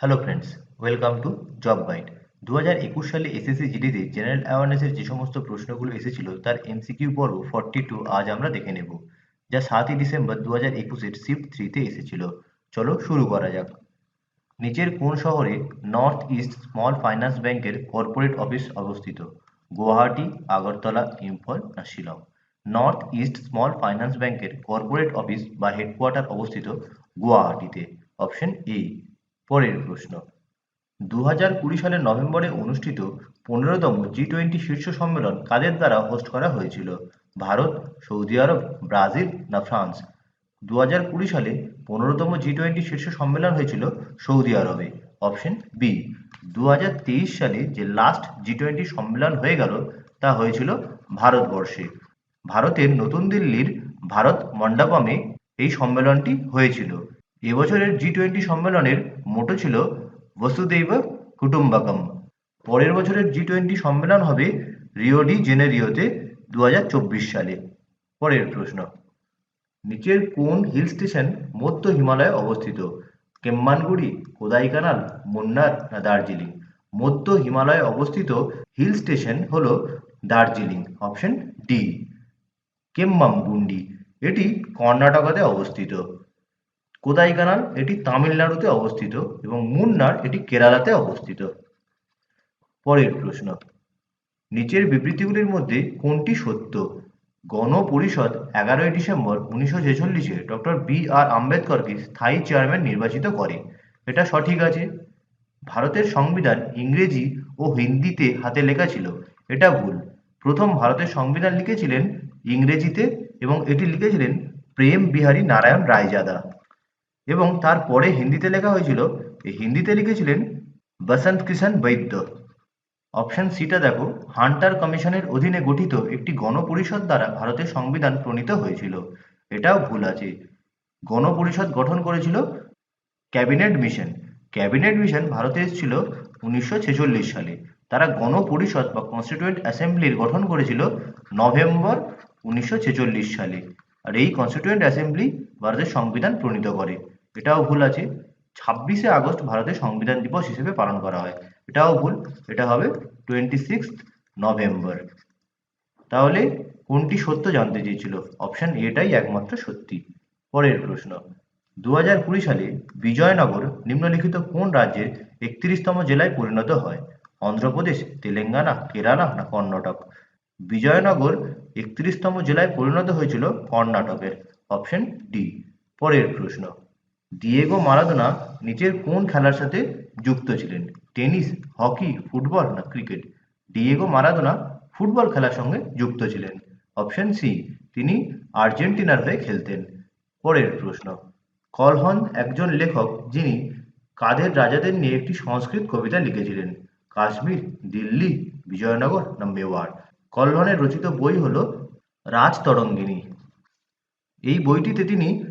Hello friends welcome to job guide দু হাজার একুশ সালে এসএসসি জিডিতে জেনারেল অ্যাওয়ারনেসের যে সমস্ত প্রশ্নগুলো এসেছিল, তার এমসিকিউ পর্ব ফর্টি টু আজ আমরা দেখে নেব, যা সাতই ডিসেম্বর দু হাজার একুশের শিফট থ্রিতে এসেছিল। চলো শুরু করা যাক। নিচের কোন শহরে নর্থ ইস্ট স্মল ফাইন্যান্স ব্যাংকের কর্পোরেট অফিস অবস্থিত? গুয়াহাটি, আগরতলা, ইম্ফল না Shillong? North East Small Finance ব্যাংকের কর্পোরেট অফিস বা হেডকোয়ার্টার অবস্থিত গুয়াহাটিতে। অপশন এ পরের প্রশ্ন। দু হাজার কুড়ি সালের নভেম্বরে অনুষ্ঠিত পনেরোতম জি টোয়েন্টি শীর্ষ সম্মেলন কাদের দ্বারা হোস্ট করা হয়েছিল? ভারত, সৌদি আরব, ব্রাজিল না ফ্রান্স? দু হাজার কুড়ি সালে পনেরোতম জি টোয়েন্টি শীর্ষ সম্মেলন হয়েছিল সৌদি আরবে। অপশন বি দু হাজার তেইশ সালে যে লাস্ট জি টোয়েন্টি সম্মেলন হয়ে গেল, তা হয়েছিল ভারতবর্ষে। ভারতের নতুন দিল্লির ভারত মণ্ডপমে এই সম্মেলনটি হয়েছিল। এবছরের জি টোয়েন্টি সম্মেলনের মোটো ছিল বসুদৈব কুটুম্বাকম। পরের বছরের জি টোয়েন্টি সম্মেলন হবে রিও ডি জেনেরিওতে দু সালে। পরের প্রশ্ন। নিচের কোন হিল স্টেশন মধ্য হিমালয়ে অবস্থিত? কেম্মানগুড়ি, কোদাইকানাল, মুন্নার না দার্জিলিং? মধ্য হিমালয়ে অবস্থিত হিল স্টেশন হল দার্জিলিং, অপশন ডি। কেম্মামগুন্ডি। এটি কর্ণাটকাতে অবস্থিত। কোদাইকানাল এটি তামিলনাড়ুতে অবস্থিত এবং মুন্নার এটি কেরালাতে অবস্থিত। পরের প্রশ্ন, নিচের বিবৃতিগুলির মধ্যে কোনটি সত্য? গণপরিষদ এগারোই ডিসেম্বর উনিশশো ছেচল্লিশে ডক্টর বি আর আম্বেদকরকে স্থায়ী চেয়ারম্যান নির্বাচিত করে। এটা সঠিক আছে। ভারতের সংবিধান ইংরেজি ও হিন্দিতে হাতে লেখা ছিল। এটা ভুল। প্রথম ভারতের সংবিধান লিখেছিলেন ইংরেজিতে এবং এটি লিখেছিলেন প্রেম বিহারী নারায়ণ রায়জাদা। এবং তারপরে হিন্দিতে লেখা হয়েছিল, এই হিন্দিতে লিখেছিলেন বসন্ত কিষাণ বৈদ্য। অপশন সিটা দেখো হান্টার কমিশনের অধীনে গঠিত একটি গণপরিষদ দ্বারা ভারতের সংবিধান প্রণীত হয়েছিল। এটাও ভুল আছে। গণপরিষদ গঠন করেছিল ক্যাবিনেট মিশন। ক্যাবিনেট মিশন ভারতে এসেছিল উনিশশো ছেচল্লিশ সালে। তারা গণপরিষদ বা কনস্টিটিউয়েন্ট অ্যাসেম্বলির গঠন করেছিল নভেম্বর উনিশশো ছেচল্লিশ সালে। আর এই কনস্টিটিউয়েন্ট অ্যাসেম্বলি ভারতের সংবিধান প্রণীত করে। এটাও ভুল আছে। ছাব্বিশে আগস্ট ভারতের সংবিধান দিবস হিসেবে পালন করা হয়। এটাও ভুল। এটা হবে টোয়েন্টি সিক্স নভেম্বর তাহলে কোনটি সত্য জানতে চেয়েছিল? অপশন এটাই একমাত্র সত্যি। পরের প্রশ্ন। দু হাজার কুড়ি সালে বিজয়নগর নিম্নলিখিত কোন রাজ্যের একত্রিশতম জেলায় পরিণত হয়? অন্ধ্রপ্রদেশ, তেলেঙ্গানা, কেরালা না কর্ণাটক? বিজয়নগর একত্রিশতম জেলায় পরিণত হয়েছিল কর্ণাটকের। অপশন ডি পরের প্রশ্ন। ডিয়েগো মারাদোনা নিচের কোন খেলার সাথে যুক্ত ছিলেন? টেনিস, হকি, ফুটবল না ক্রিকেট? ডিয়েগো মারাদোনা ফুটবল খেলার সঙ্গে যুক্ত ছিলেন। অপশন সি তিনি আর্জেন্টিনার হয়ে খেলতেন। পরের প্রশ্ন, কলহন একজন লেখক যিনি কাদের রাজাদের নিয়ে একটি সংস্কৃত কবিতা লিখেছিলেন? কাশ্মীর, দিল্লি, বিজয়নগর না মেওয়ার? কল্হনের রচিত বই হল রাজতরঙ্গিনী। এই বইটিতে তিনি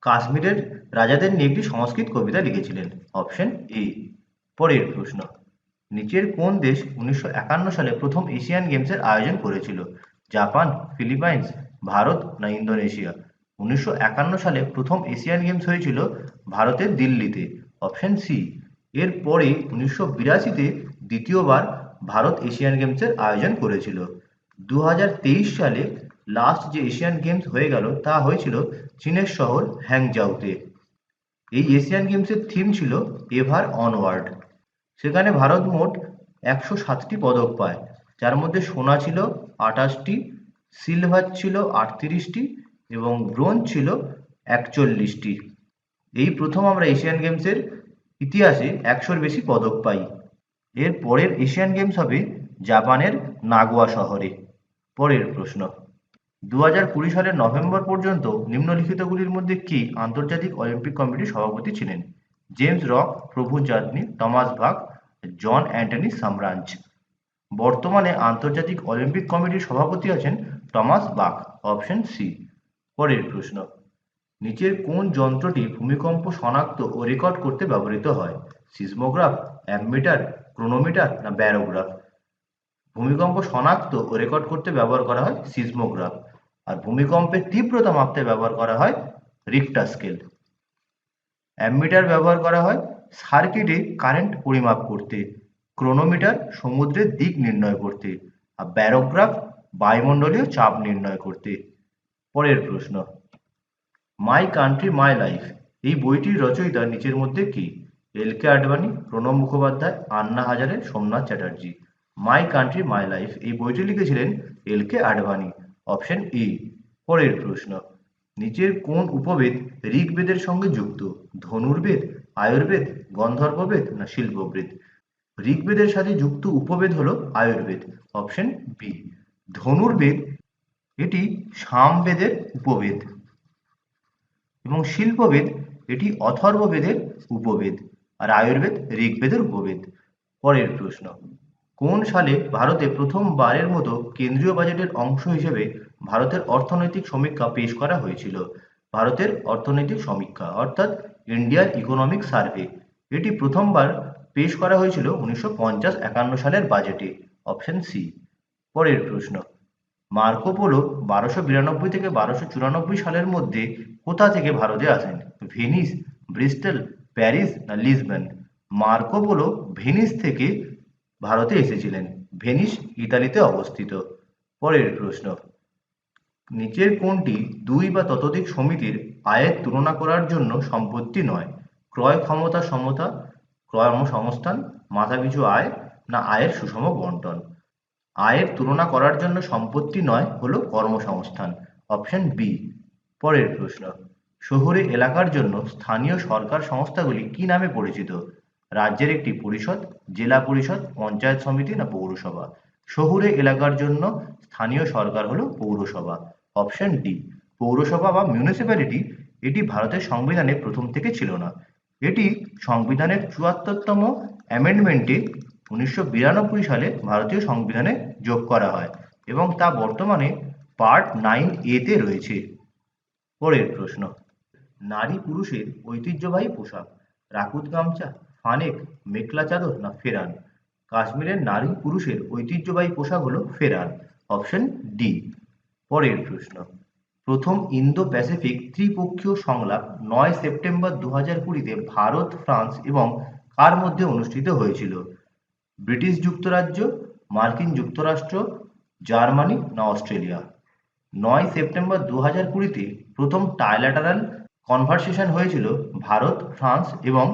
কাশ্মীরের রাজাদের নিয়ে একটি সংস্কৃত কবিতা লিখেছিলেন। Option A. পরের প্রশ্ন। নিচের কোন দেশ উনিশশো একান্ন সালে প্রথম এশিয়ান গেমসের আয়োজন করেছিল? জাপান, ফিলিপাইন্স, ভারত না ইন্দোনেশিয়া? উনিশশো একান্ন সালে প্রথম এশিয়ান গেমস হয়েছিল ভারতের দিল্লিতে। Option C. এর পরে উনিশশো বিরাশিতে দ্বিতীয়বার ভারত এশিয়ান গেমসের আয়োজন করেছিল। দু হাজার তেইশ সালে লাস্ট যে এশিয়ান গেমস হয়ে গেল তা হয়েছিল চীনের শহর হ্যাংজাউতে এই এশিয়ান গেমসের থিম ছিল এভার অনওয়ার্ড সেখানে ভারত মোট একশো সাতটি পদক পায়। যার মধ্যে সোনা ছিল আঠাশটি সিলভার ছিল আটত্রিশটি এবং ব্রোঞ্জ ছিল একচল্লিশটি। এই প্রথম আমরা এশিয়ান গেমসের ইতিহাসে একশোর বেশি পদক পাই। এর পরের এশিয়ান গেমস হবে জাপানের নাগোয়া শহরে। পরের প্রশ্ন। দু হাজার কুড়ি সালের নভেম্বর পর্যন্ত নিম্নলিখিতগুলির মধ্যে কি আন্তর্জাতিক অলিম্পিক কমিটির সভাপতি ছিলেন? জেমস রক, প্রভু চাঁদনি টমাস ভাগ জন অ্যান্টনি সামরাঞ্চ বর্তমানে আন্তর্জাতিক অলিম্পিক কমিটির সভাপতি আছেন টমাস বাক অপশন সি। পরের প্রশ্ন, নিচের কোন যন্ত্রটি ভূমিকম্প শনাক্ত ও রেকর্ড করতে ব্যবহৃত হয়? সিসমোগ্রাফ অ্যামমিটার ক্রোনোমিটার না ব্যারোগ্রাফ? ভূমিকম্প শনাক্ত ও রেকর্ড করতে ব্যবহার করা হয় সিজমোগ্রাফ, আর ভূমিকম্পের তীব্রতা মাপতে ব্যবহার করা হয় রিক্টার স্কেল অ্যামমিটার ব্যবহার করা হয় সার্কিটে কারেন্ট পরিমাপ করতে, ক্রোনোমিটার সমুদ্রের দিক নির্ণয় করতে, আর ব্যারোগ্রাফ বায়ুমণ্ডলীয় চাপ নির্ণয় করতে। পরের প্রশ্ন মাই কান্ট্রি মাই লাইফ এই বইটির রচয়িতা নিচের মধ্যে কি? এল কে Advani, Pranab Mukhopadhyay, Anna Hazare, Somnath Chatterjee. My country my life এই বইটি লিখেছিলেন এল কে আডবাণী অপশন ই পরের প্রশ্ন, নিচের কোন উপবেদ ঋগ্বেদের সঙ্গে যুক্ত? ধনুর্বেদ, আয়ুর্বেদ, গন্ধর্ববেদ না শিল্পবেদ? ঋগ্বেদের সাথে যুক্ত উপবেদ হলো আয়ুর্বেদ অপশন বি ধনুর্বেদ, এটি সামবেদের উপবেদ। এবং শিল্পবেদ, এটি অথর্ববেদের উপবেদ। আর আয়ুর্বেদ, ঋগ্বেদের উপবেদ। পরের প্রশ্ন কোন সালে ভারতে প্রথমবারের মতো কেন্দ্রীয় বাজেটের অংশ হিসেবে ভারতের অর্থনৈতিক সমীক্ষা পেশ করা হয়েছিল? ভারতের অর্থনৈতিক সমীক্ষা, অর্থাৎ ইন্ডিয়ান ইকোনমিক সার্ভে। এটি প্রথমবার পেশ করা হয়েছিল উনিশশো পঞ্চাশ একান্ন সালের বাজেটে। Option C. পরের প্রশ্ন। মার্কো পোলো বারোশো বিরানব্বই থেকে বারোশো চুরানব্বই সালের মধ্যে কোথা থেকে ভারতে আসেন? ভেনিস, ব্রিস্টেল, প্যারিস না লিসবন? মার্কো পোলো ভেনিস থেকে ভারতে এসেছিলেন। ভেনিস, ইতালিতে অবস্থিত। পরের প্রশ্ন। নিচের কোনটি দুই বা ততোধিক সমিতির আয়ের তুলনা করার জন্য সম্পত্তি নয়। ক্রয় ক্ষমতা সমতা কর্মসংস্থান মাথাপিছু আয় না আয়ের সুষম বন্টন। আয়ের তুলনা করার জন্য সম্পত্তি নয় হলো কর্মসংস্থান অপশন বি। পরের প্রশ্ন। শহুরে এলাকার জন্য স্থানীয় সরকার সংস্থাগুলি কি নামে পরিচিত? রাজ্যের একটি পরিষদ, জেলা পরিষদ, পঞ্চায়েত সমিতি না পৌরসভা। শহুরে এলাকার জন্য স্থানীয় সরকার হলো পৌরসভা। অপশন ডি, পৌরসভা বা মিউনিসিপ্যালিটি এটি ভারতের সংবিধানে প্রথম থেকে ছিল না। এটি সংবিধানের চুয়াত্তরতম অ্যামেন্ডমেন্টে উনিশশো বিরানব্বই সালে ভারতীয় সংবিধানে যোগ করা হয় এবং তা বর্তমানে পার্ট নাইন এতে রয়েছে। পরের প্রশ্ন, নারী পুরুষের ঐতিহ্যবাহী পোশাক, রাকুত গামছা ফানেক মেখলা চাদর না ফেরান? কাশ্মীরের নারী পুরুষের ঐতিহ্যবাহী পোশাক হলো ফেরান। Option D. পরের প্রশ্ন। প্রথম ইন্দো প্যাসিফিক ত্রিপক্ষীয় সংলাপ নয় সেপ্টেম্বর দু হাজার কুড়িতে ভারত, ফ্রান্স এবং কার মধ্যে অনুষ্ঠিত হয়েছিল? ব্রিটিশ যুক্তরাজ্য, মার্কিন যুক্তরাষ্ট্র, জার্মানি না অস্ট্রেলিয়া? নয় সেপ্টেম্বর দু হাজার কুড়িতে প্রথম টাইলাটারাল কনভারসেশন হয়েছিল ভারত, ফ্রান্স এবং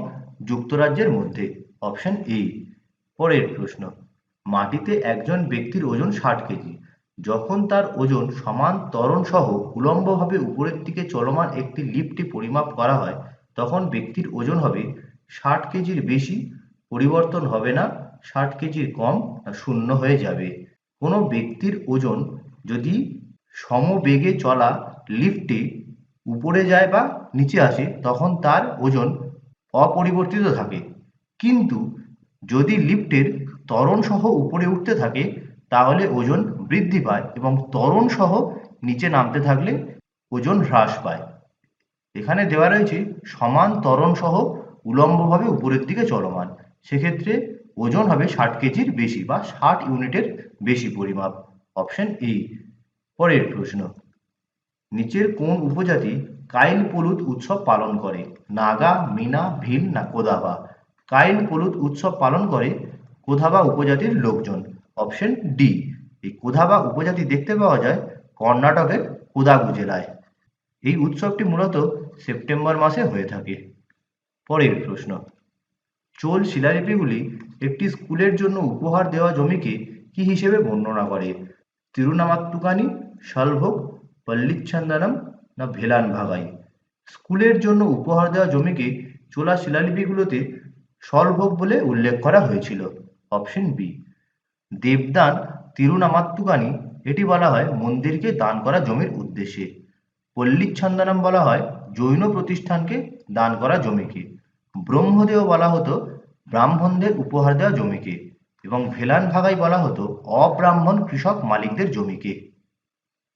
যুক্তরাজ্যের মধ্যে? অপশন এ, পরের প্রশ্ন। মাটিতে একজন ব্যক্তির ওজন ষাট কেজি। যখন তার ওজন সমান ত্বরণ সহ উলম্বভাবে উপরের দিকে চলমান একটি লিফটে পরিমাপ করা হয়, তখন ব্যক্তির ওজন হবে ষাট কেজির বেশি, পরিবর্তন হবে না, ষাট কেজির কম শূন্য হয়ে যাবে। কোনো ব্যক্তির ওজন যদি সমবেগে চলা লিফটে উপরে যায় বা নিচে আসে, তখন তার ওজন অপরিবর্তিত থাকে। কিন্তু যদি লিফটের ত্বরণ সহ উপরে উঠতে থাকে, তাহলে ওজন বৃদ্ধি পায় এবং ত্বরণ সহ নিচে নামতে থাকলে ওজন হ্রাস পায়। এখানে দেওয়া রয়েছে, সমান ত্বরণ সহ উলম্বভাবে উপরের দিকে চলমান। সেক্ষেত্রে ওজন হবে ষাট কেজির বেশি বা ষাট ইউনিটের বেশি পরিমাপ। Option A. পরের প্রশ্ন। নিচের কোন উপজাতি কাইল পলুত উৎসব পালন করে? নাগা, মিনা ভিল না কোদাবা? কাইল পলুত উৎসব পালন করে কোধাবা উপজাতির লোকজন। অপশন ডি, এই কোধাবা উপজাতি দেখতে পাওয়া যায় কর্ণাটকের কোদাগু জেলায়। এই উৎসবটি মূলত সেপ্টেম্বর মাসে হয়ে থাকে। পরের প্রশ্ন, চোল শিলালিপিগুলি একটি স্কুলের জন্য উপহার দেওয়া জমিকে কি হিসেবে বর্ণনা করে? তিরুনামাত্তুকানি, শালভোগ পল্লিচ্ছান্দনম না ভেলান ভাগাই। স্কুলের জন্য উপহার দেওয়া জমিকে চোলা শিলালিপিগুলোতে স্বলভোগ বলে উল্লেখ করা হয়েছিল। অপশন বি, দেবদান তিরুনামাত্তুকানি, এটি বলা হয় মন্দিরকে দান করা জমির উদ্দেশ্যে। পল্লিচ্ছন্দনম বলা হয় জৈন প্রতিষ্ঠানকে দান করা জমিকে। ব্রহ্মদেব বলা হতো ব্রাহ্মণদের উপহার দেওয়া জমিকে এবং ভেলান ভাগাই বলা হতো অব্রাহ্মণ কৃষক মালিকদের জমিকে।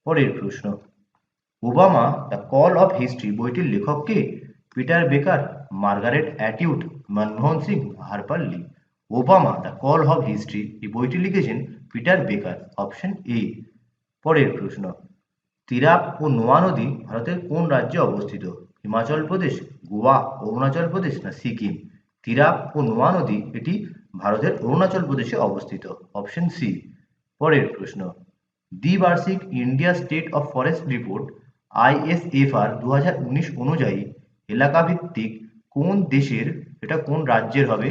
পরের প্রশ্ন। Obama the call of history বইটির লেখক কে? Peter Baker, Margaret Atwood, Manmohan Singh, Harper Lee. Obama the call of history এই বইটি লিখেছেন পিটার বেকার, অপশন এ। পরের প্রশ্ন। তিরাপ ও নোয়া নদী ভারতের কোন রাজ্যে অবস্থিত? হিমাচল প্রদেশ, গোয়া, অরুণাচল প্রদেশ না সিকিম? তিরাপ ও নোয়া নদী এটি ভারতের অরুণাচল প্রদেশে অবস্থিত, অপশন সি। পরের প্রশ্ন। দ্বিবার্ষিক India state of forest report, ISFR দু হাজার উনিশ অনুযায়ী এলাকাভিত্তিক কোন দেশের, এটা কোন রাজ্যের হবে?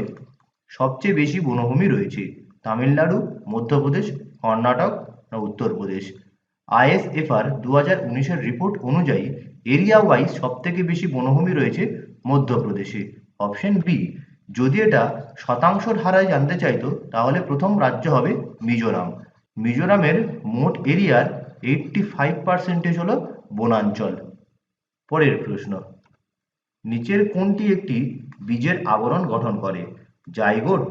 সবচেয়ে বেশি বনভূমি রয়েছে তামিলনাড়ু, মধ্যপ্রদেশ, কর্ণাটক না উত্তরপ্রদেশ? আইএসএফআর দু হাজার উনিশের রিপোর্ট অনুযায়ী এরিয়া ওয়াইজ সব থেকে বেশি বনভূমি রয়েছে মধ্যপ্রদেশে। অপশন বি, যদি এটা শতাংশর হারায় জানতে চাইতো, তাহলে প্রথম রাজ্য হবে মিজোরাম। মিজোরামের মোট এরিয়ার এইটটি ফাইভ পার্সেন্টেজ হল বনাঞ্চল। পরের প্রশ্ন, নিচের কোনটি একটি বীজের আবরণ গঠন করে? জাইগোট,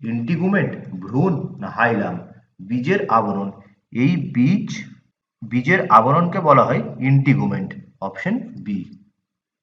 ইন্টিগুমেন্ট, ভ্রূণ না হাইলাম? বীজের আবরণ, এই বীজ, বীজের আবরণকে বলা হয় ইন্টিগুমেন্ট, অপশন বি।